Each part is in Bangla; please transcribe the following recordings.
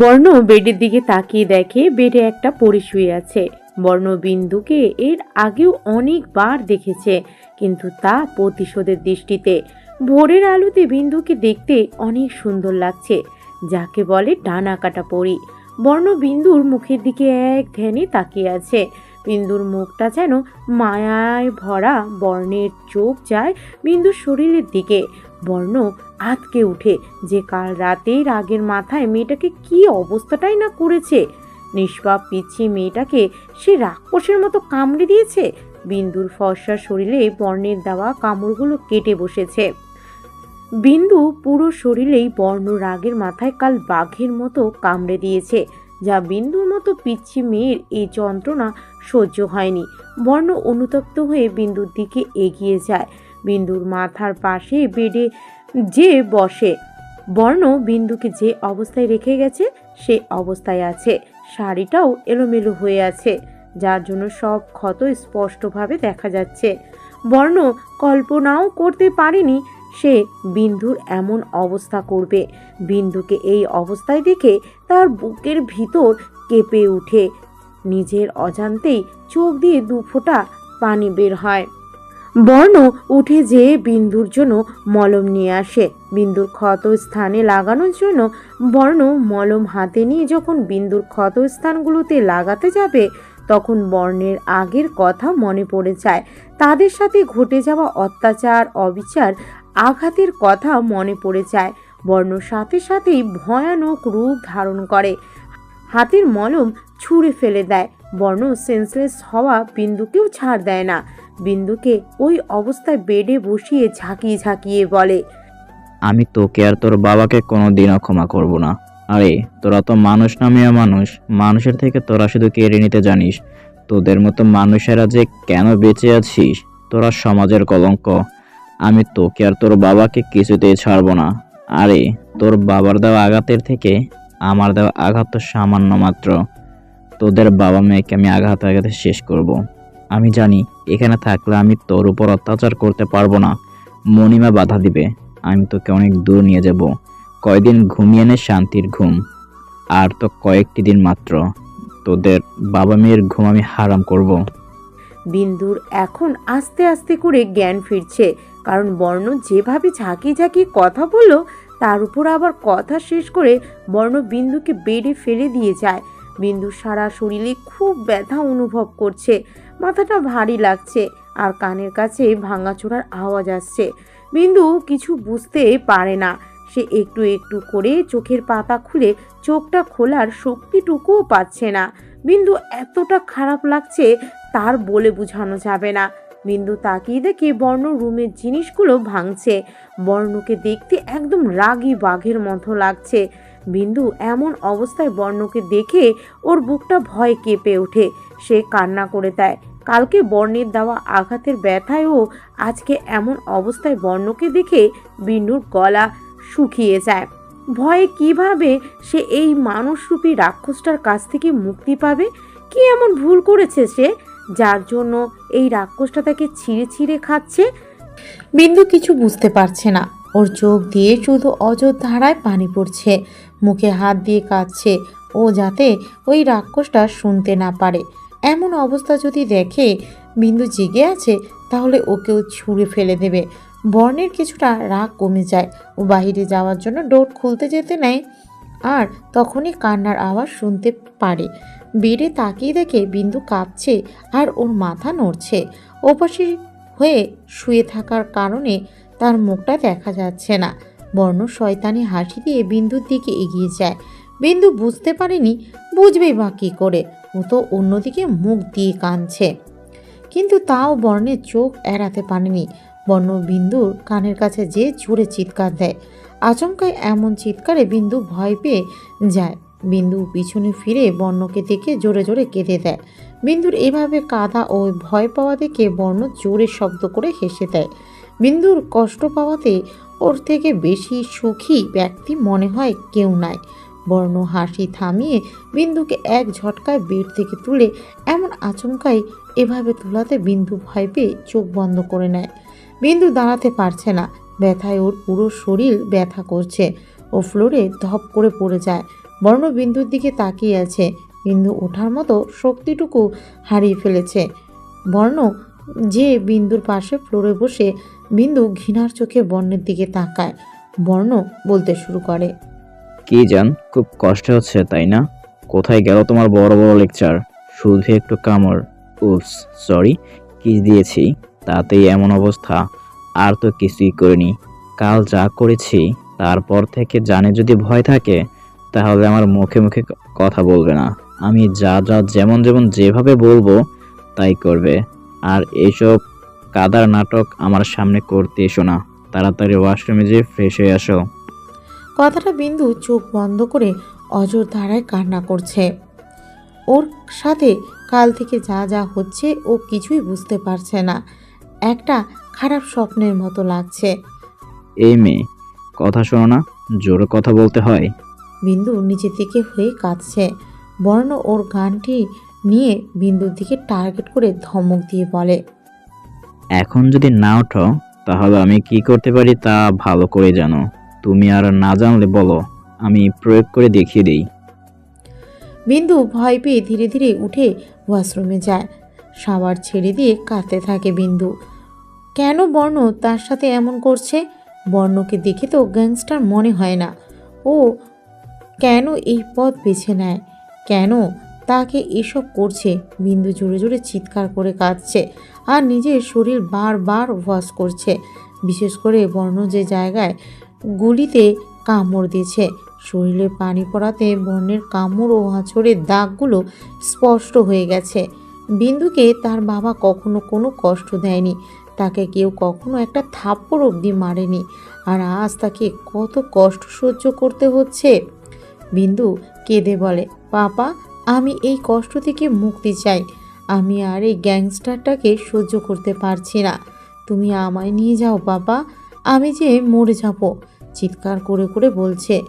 বর্ণ বেডের দিকে তাকিয়ে দেখে বেডে একটা পরি শুয়ে আছে। বর্ণ বিন্দুকে এর আগেও অনেকবার দেখেছে, কিন্তু তা প্রতিশোধের দৃষ্টিতে। ভোরের আলোতে বিন্দুকে দেখতে অনেক সুন্দর লাগছে, যাকে বলে ডানা কাটা পরি। বর্ণ বিন্দুর মুখের দিকে এক ধ্যানে তাকিয়ে আছে। বিন্দুর মুখটা যেন মায়ায় ভরা বর্ণের চোখ যায় বিন্দুর শরীরের দিকে। বর্ণ আতকে উঠে যে কাল রাতে রাগের মাথায় মেয়েটাকে কি অবস্থাটাই না করেছে। নিষ্পাপ, পিচ্ছি মেয়েটাকে সে রাক্ষসের মতো কামড়ে দিয়েছে। বিন্দুর ফর্সা শরীরে বর্ণের দেওয়া কামড়গুলো কেটে বসেছে। বিন্দু পুরো শরীরেই বর্ণ রাগের মাথায় কাল বাঘের মতো কামড়ে দিয়েছে, যা বিন্দুর মতো পিচ্ছি মেয়ের এই যন্ত্রণা সহ্য হয়নি। বর্ণ অনুতপ্ত হয়ে বিন্দুর দিকে এগিয়ে যায়। বিন্দুর মাথার পাশে বেডে যে বসে। বর্ণ বিন্দুকে যে অবস্থায় রেখে গেছে, সে অবস্থায় আছে। শাড়িটাও এলোমেলো হয়ে আছে, যার জন্য সব ক্ষত স্পষ্টভাবে দেখা যাচ্ছে। বর্ণ কল্পনাও করতে পারেনি, সে বিন্দুর এমন অবস্থা করবে। বিন্দুকে এই অবস্থায় দেখে তার বুকের ভিতর কেঁপে উঠে নিজের অজান্তেই চোখ দিয়ে দু ফোঁটা পানি বের হয়। বর্ণ উঠে যেয়ে বিন্দুর জন্য মলম নিয়ে আসে। বিন্দুর ক্ষত স্থানে লাগানোর জন্য বর্ণ মলম হাতে নিয়ে যখন বিন্দুর ক্ষত স্থানগুলোতে লাগাতে যাবে, তখন বর্ণের আগের কথা মনে পড়ে যায়। তাদের সাথে ঘটে যাওয়া অত্যাচার, অবিচার, আঘাতের কথা মনে পড়ে যায়। বর্ণ সাথে সাথেই ভয়ানক রূপ ধারণ করে। হাতের মলম ছুঁড়ে ফেলে দেয়। বর্ণ সেন্সলেস হওয়া বিন্দুকেও ছাড় দেয় না। বিন্দুকে ওই অবস্থায় বেডে বসিয়ে ঝাঁকিয়ে ঝাঁকিয়ে বলে, আমি তোকে আর তোর বাবাকে কোনো দিনও ক্ষমা করব না। আরে, তোরা তো মানুষ নামিয়া মানুষ। মানুষের থেকে তোরা শুধু কেড়ে নিতে জানিস। তোদের মতো মানুষেরা যে কেন বেঁচে আছিস? তোরা সমাজের কলঙ্ক। আমি তোকে আর তোর বাবাকে কিছুতেই ছাড়বো না। আরে, তোর বাবার দেওয়া আঘাতের থেকে আমার দেওয়া আঘাত তো সামান্য মাত্র। তোদের বাবা মেয়েকে আমি আঘাত আঘাতে শেষ করব। আমি জানি, এখানে থাকলে আমি তোর উপর অত্যাচার করতে পারব না। মণিমা বাধা দিবে। আমি তোকে অনেক দূর নিয়ে যাব। কয়দিন ঘুমিয়ে নে শান্তির ঘুম। আর তো কয়েকটি দিন মাত্র। তোদের বাবা মেয়ের ঘুম আমি হারাম করব। বিন্দুর এখন আস্তে আস্তে করে জ্ঞান ফিরছে। কারণ বর্ণ যেভাবে ঝাঁকি ঝাঁকিয়ে কথা বলল, তার উপর আবার কথা শেষ করে বর্ণ বিন্দুকে বেডে ফেলে দিয়ে যায়। বিন্দু সারা শরীরে খুব ব্যথা অনুভব করছে। মাথাটা ভারী লাগছে আর কানের কাছে ভাঙাচোরার আওয়াজ আসছে। বিন্দু কিছু বুঝতে পারে না। সে একটু একটু করে চোখের পাতা খুলে চোখটা খোলার শক্তিটুকুও পাচ্ছে না। বিন্দু এতটা খারাপ লাগছে তার বলে বোঝানো যাবে না। বিন্দু তাকিয়ে দেখে বর্ণ রুমের জিনিসগুলো ভাঙছে। বর্ণকে দেখতে একদম রাগী বাঘের মতো লাগছে। বিন্দু এমন অবস্থায় বর্ণকে দেখে ওর বুকটা ভয় কেঁপে ওঠে। সে কান্না করে দেয়। কালকে বর্ণের দেওয়া আঘাতের ব্যথায়ও আজকে এমন অবস্থায় বর্ণকে দেখে বিন্দুর গলা শুকিয়ে যায়। ভয়ে কীভাবে সে এই মানুষরূপী রাক্ষসটার কাছ থেকে মুক্তি পাবে? কি এমন ভুল করেছে সে? যার জন্য এই রাক্ষসটা তাকে ছিঁড়ে ছিঁড়ে খাচ্ছে? বিন্দু কিছু বুঝতে পারছে না। ওর চোখ দিয়ে শুধু অযোধ্যারায় পানি পড়ছে। মুখে হাত দিয়ে কাঁদছে। ও যাতে ওই রাক্ষসটা শুনতে না পারে। এমন অবস্থা যদি দেখে, বিন্দু জেগে আছে, তাহলে ওকেও ছুঁড়ে ফেলে দেবে। বর্ণের কিছুটা রাগ কমে যায়। ও বাইরে যাওয়ার জন্য ডোর খুলতে যেতে নেয়। আর তখনই কান্নার আওয়াজ শুনতে পারে। বেডে তাকিয়ে দেখে বিন্দু কাঁপছে আর ওর মাথা নড়ছে। ওপাশে হয়ে শুয়ে থাকার কারণে তার মুখটা দেখা যাচ্ছে না। বর্ণ শয়তানি হাসি দিয়ে বিন্দুর দিকে এগিয়ে যায়। বিন্দু বুঝতে পারেনি, বুঝবেই বা কী করে? ও তো অন্যদিকে মুখ দিয়ে কাঁদছে। কিন্তু তাও বর্ণের চোখ এড়াতে পারেনি। বর্ণ বিন্দুর কানের কাছে যে জোরে চিৎকার দেয়। আচমকায় এমন চিৎকারে বিন্দু ভয় পেয়ে যায়। বিন্দু পিছনে ফিরে বর্ণকে দেখে জোরে জোরে কেঁদে দেয়। বিন্দুর এভাবে কাদা ও ভয় পাওয়া দেখে বর্ণ জোরে শব্দ করে হেসে দেয়। বিন্দুর কষ্ট পাওয়াতে ওর থেকে বেশি সুখী ব্যক্তি মনে হয় কেউ নাই। বর্ণ হাসি থামিয়ে বিন্দুকে এক ঝটকায় বেড থেকে তুলে এমন আচমকাই এভাবে তোলাতে বিন্দু ভয় পেয়ে চোখ বন্ধ করে নেয়। বিন্দু দাঁড়াতে পারছে না। ব্যথায় ওর পুরো শরীর ব্যথা করছে। ও ফ্লোরে ধপ করে পড়ে যায়। বর্ণ বিন্দুর দিকে তাকিয়ে আছে। বিন্দু ওঠার মতো শক্তিটুকু হারিয়ে ফেলেছে। বর্ণ যে বিন্দুর পাশে ফ্লোরে বসে বিন্দু ঘৃণার চোখে বর্ণের দিকে তাকায়। বর্ণ বলতে শুরু করে। কি জান, খুব কষ্ট হচ্ছে, তাই না? কোথায় গেল তোমার বড় বড় লেকচার? শুধু একটু কামড়। উপস সরি কি দিয়েছি। তাতেই এমন অবস্থা। আর তো কিছুই করিনি। কাল যা করেছি, তারপর থেকে জানে যদি ভয় থাকে, তাহলে আমার মুখে মুখে কথা বলবে না। আমি যা যা যেমন যেমন যেভাবে বলব, তাই করবে। আর এইসব কাদার নাটক আমার সামনে করতে এসো না। তাড়াতাড়ি ওয়াশরুমে যেয়ে ফ্রেশ হয়ে আসো। কথাটা বিন্দু চোখ বন্ধ করে অজর ধারায় কান্না করছে। ওর সাথে কাল থেকে যা যা হচ্ছে ও কিছুই বুঝতে পারছে না। একটা খারাপ স্বপ্নের মতো লাগছে। এই মেয়ে কথা শোনো না জোরে কথা বলতে হয়। বিন্দু নিচের দিকে হয়ে কাঁদছে। বর্ণ ওর গানটি নিয়ে বিন্দুর দিকে টার্গেট করে ধমক দিয়ে বলে এখন যদি না ওঠো, তাহলে আমি কি করতে পারি তা ভালো করে জানো। তুমি আর না জানলে বলো, আমি প্রয়োগ করে দেখিয়ে দিই। বিন্দু ভয় পেয়ে ধীরে ধীরে উঠে ওয়াশরুমে যায়। সাবার ছেড়ে দিয়ে কাঁদতে থাকে বিন্দু। কেন বর্ণ তার সাথে এমন করছে? বর্ণকে দেখে তো গ্যাংস্টার মনে হয় না। ও কেন এই পথ বেছে নেয়? কেন তাকে এসব করছে। বিন্দু জোরে জোরে চিৎকার করে কাঁদছে আর নিজের শরীর বারবার ওয়াশ করছে। বিশেষ করে বর্ণ যে জায়গায় গুলিতে কামড় দিয়েছে। শরীরে পানি পড়াতে বর্ণের কামড় ও আঁচড়ের দাগগুলো স্পষ্ট হয়ে গেছে। বিন্দুকে তার বাবা কখনো কোনো কষ্ট দেয়নি। তাকে কেউ কখনো একটা থাপ্পড় অবধি মারেনি। আর আজ তাকে কত কষ্ট সহ্য করতে হচ্ছে? বিন্দু কেঁদে বলে, পাপা আমি এই কষ্ট থেকে মুক্তি চাই। আমি আর এই গ্যাংস্টারটাকে সহ্য করতে পারছি না। তুমি আমায় নিয়ে যাও, বাবা। আমি যে মরে যাব, চিৎকার করে করে বলছে।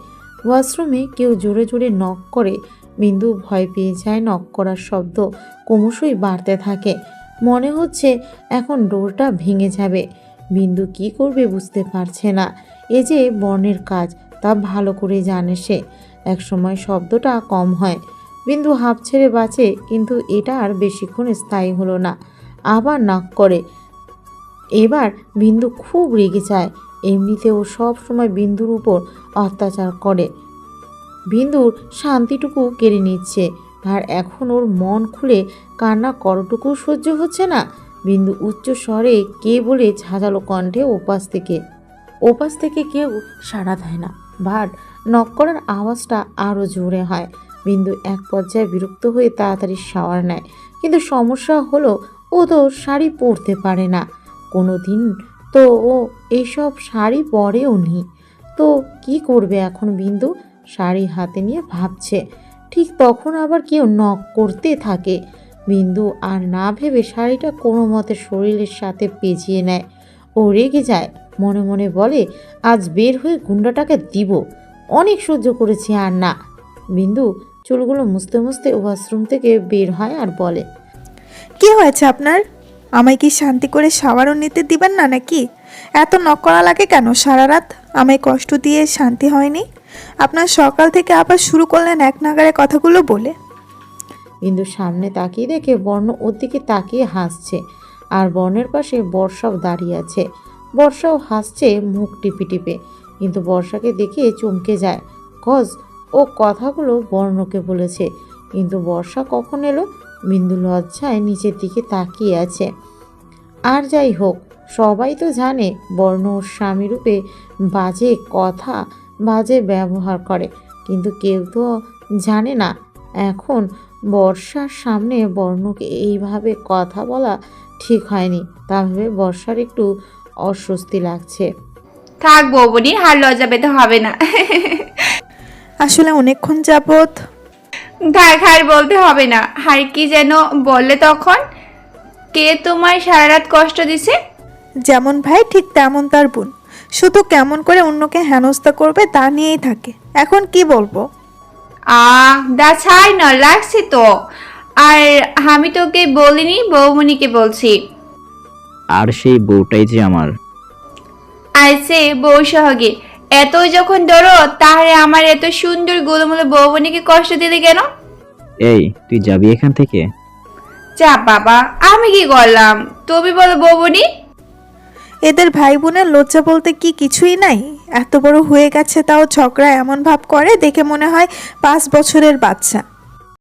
ওয়াশরুমে কেউ জোরে জোরে নক করে। বিন্দু ভয় পেয়ে যায় নক করার শব্দ। ক্রমশই বাড়তে থাকে। মনে হচ্ছে এখন ডোরটা ভেঙে যাবে। বিন্দু কি করবে বুঝতে পারছে না। এ যে বর্ণের কাজ, তা ভালো করে জানে সে। একসময় শব্দটা কম হয়। বিন্দু হাঁপ ছেড়ে বাঁচে, কিন্তু এটা আর বেশিক্ষণ স্থায়ী হলো না। আবার নাক করে। এবার বিন্দু খুব রেগে যায়। এমনিতেও সব সময় বিন্দুর উপর অত্যাচার করে। বিন্দুর শান্তিটুকু কেড়ে নিচ্ছে। আর এখন ওর মন খুলে কান্না করটুকু সহ্য হচ্ছে না। বিন্দু উচ্চ স্বরে কে বলে ঝাঁঝালো কণ্ঠে ওপাশ থেকে। ওপাশ থেকে কেউ সাড়া দেয় না। বাট নক করার আওয়াজটা আরও জোরে হয়। বিন্দু এক পর্যায়ে বিরক্ত হয়ে তাড়াতাড়ি শাওয়ার নেয়। কিন্তু সমস্যা হলো, ও তো শাড়ি পরতে পারে না। কোনো দিন তো ও এইসব শাড়ি পরেও নি। তো কি করবে এখন বিন্দু? শাড়ি হাতে নিয়ে ভাবছে। ঠিক তখন আবার কেউ নক করতে থাকে। বিন্দু আর না ভেবে শাড়িটা কোনো মতে শরীরের সাথে পেঁচিয়ে নেয়। ও রেগে যায়। মনে মনে বলে, আজ বের হয়ে গুন্ডাটাকে দিব। অনেক সহ্য করেছি আর না। বিন্দু চুলগুলো মুছতে মুছতে ওয়াশরুম থেকে বের হয় আর বলে কি হয়েছে আপনার? আমায় কি শান্তি করে শাওয়ারও নিতে দিবেন না নাকি? এত নক করা লাগে কেন সারা রাত? আমায় কষ্ট দিয়ে শান্তি হয়নি? আপনার সকাল থেকে আবার শুরু করলেন এক নাগারে কথাগুলো বলে। বিন্দু সামনে তাকিয়ে দেখে বর্ণ ওর দিকে তাকিয়ে হাসছে আর বর্ণের পাশে বর্ষাও দাঁড়িয়ে আছে। বর্ষাও হাসছে মুখ টিপে টিপে। কিন্তু বর্ষাকে দেখে চমকে যায় কজ ও কথাগুলো বর্ণকে বলেছে। কিন্তু বর্ষা কখন এলো? বিন্দু লজ্জায় নিচের দিকে তাকিয়ে আছে। আর যাই হোক, সবাই তো জানে বর্ণ ওর স্বামীরূপে বাজে কথা, বাজে ব্যবহার করে। কিন্তু কেউ তো জানে না। এখন বর্ষার সামনে বর্ণকে এইভাবে কথা বলা ঠিক হয়নি। তা ভেবে বর্ষার একটু অস্বস্তি লাগছে। থাক বৌবনি, আর লজ্জা পেতে হবে না। আসলে অনেকক্ষণ যাবৎ থাক আর বলতে হবে না। আর কি যেন বললে তখন? কে তোমার সারা রাত কষ্ট দিছে? যেমন ভাই ঠিক তেমন তার বোন। শুধু কেমন করে অন্যকে হেনস্থা করবে তা নিয়েই থাকে। এখন কি বলব? আহ দা ছাই না লাগছে তো। আর আমি তোকে বলিনি বৌমনিকে বলছি। আর সেই বউটাই যে আমার। আইসে বউ সহগে। এতই যখন ধরো তাহলে আমার এত সুন্দর গোলমূল বৌবনিকে কষ্ট দিলে কেন? এই তুই যাবি এখান থেকে? যা বাবা আমি কি করলাম? তুমি বলো বৌবনি এদের ভাই বোনের লজ্জা বলতে কি কিছুই নাই? এত বড় হয়ে গেছে তাও ঝগড়া এমন ভাব করে দেখে মনে হয় পাঁচ বছরের বাচ্চা।